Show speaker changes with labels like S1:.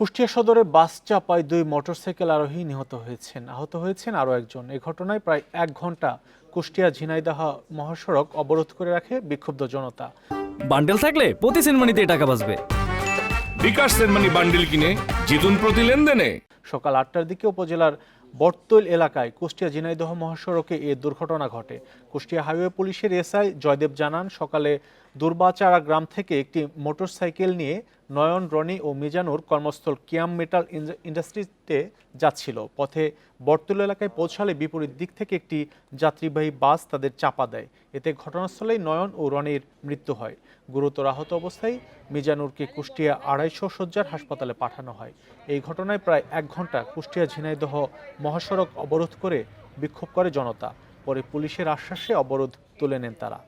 S1: কুষ্টিয়া সদরে বাস চাপায় দুই মোটরসাইকেল আরোহী নিহত হয়েছেন। আহত হয়েছেন আরও একজন। এ ঘটনায় প্রায় এক ঘণ্টা কুষ্টিয়া ঝিনাইদাহ মহাসড়ক অবরোধ করে রাখে বিক্ষুব্ধ জনতা।
S2: বান্ডেল থাকলে প্রতি সেনমানিতে টাকা বাঁচবে।
S3: বিকাশ সেনমানি বান্ডেল কিনে জিতুন প্রতি লেনদেনে।
S1: সকাল আটটার দিকে উপজেলার বটতৈল এলাকায় কুষ্টিয়া ঝিনাইদহ মহাসড়কে এ দুর্ঘটনা ঘটে। কুষ্টিয়া হাইওয়ে পুলিশের এসআই জয়দেব জানান, সকালে দুর্বাচারা গ্রাম থেকে একটি মোটরসাইকেল নিয়ে নয়ন, রনি ও মিজানুর কর্মস্থল কিয়াম মেটাল ইন- ইন্ডাস্ট্রিতে যাচ্ছিল। পথে বটতল এলাকায় পৌঁছালে বিপরীত দিক থেকে একটি যাত্রীবাহী বাস তাদের চাপা দেয়। এতে ঘটনাস্থলেই নয়ন ও রনির মৃত্যু হয়। গুরুতর আহত অবস্থায় মিজানুরকে কুষ্টিয়া আড়াইশো শয্যার হাসপাতালে পাঠানো হয়। এই ঘটনায় প্রায় এক ঘণ্টা কুষ্টিয়া ঝিনাইদহ মহাসড়ক অবরোধ করে বিক্ষোভ করে জনতা পরে পুলিশের আশ্বাসে অবরোধ তুলে নেন তারা।